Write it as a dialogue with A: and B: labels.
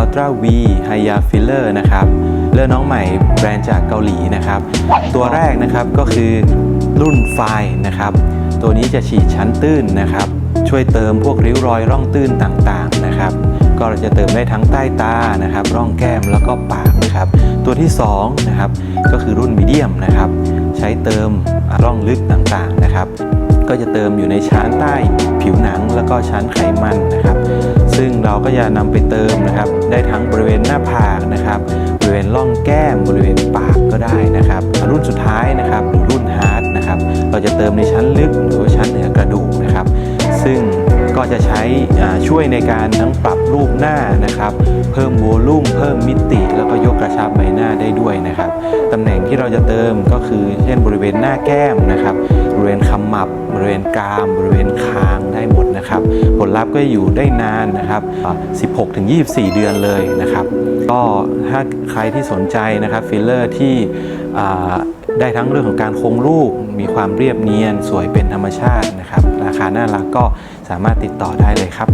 A: Ultra V Hya Filler นะครับเลอร์น้องใหม่แบรนด์จากเกาหลีนะครับ ตัวแรกนะครับก็คือรุ่นไฟนะครับ ตัวนี้จะฉีดชั้นตื้นนะครับ ช่วยเติมพวกริ้วรอยร่องตื้นต่างๆนะครับ ก็จะเติมได้ทั้งใต้ตานะครับ ร่องแก้มแล้วก็ปากนะครับ ตัวที่2นะครับก็คือรุ่นมีเดียมนะครับ ใช้เติมร่องลึกต่างๆนะครับ ก็จะเติมอยู่ในชั้นใต้ผิวหนังแล้วก็ชั้นไขมันนะครับ ซึ่งเราก็จะนำไปเติมนะครับ ได้ทั้งบริเวณหน้าผากนะครับ บริเวณร่องแก้มบริเวณปากก็ได้นะครับรุ่นสุดท้ายนะครับหรือรุ่นฮาร์ดนะครับ เราจะเติมในชั้นลึกหรือว่าชั้นเหนือกระดูกนะครับ ซึ่งก็จะใช้ช่วยในการทั้งปรับรูปหน้านะครับ เพิ่มโวลูมเพิ่มมิติ แล้วก็ยกกระชับใบหน้าได้ด้วยนะครับ ที่เราจะเติมก็คือเช่นบริเวณหน้าแก้มนะครับ บริเวณขมับบริเวณกราม บริเวณคางได้หมดนะครับ ผลลัพธ์ก็อยู่ได้นานนะครับอ่า16-24 เดือนเลยนะครับ ก็ถ้าใครที่สนใจนะครับฟิลเลอร์ที่ได้ทั้งเรื่องของการคงรูป มีความเรียบเนียน สวยเป็นธรรมชาตินะครับ ราคาน่ารักก็สามารถติดต่อได้เลยครับ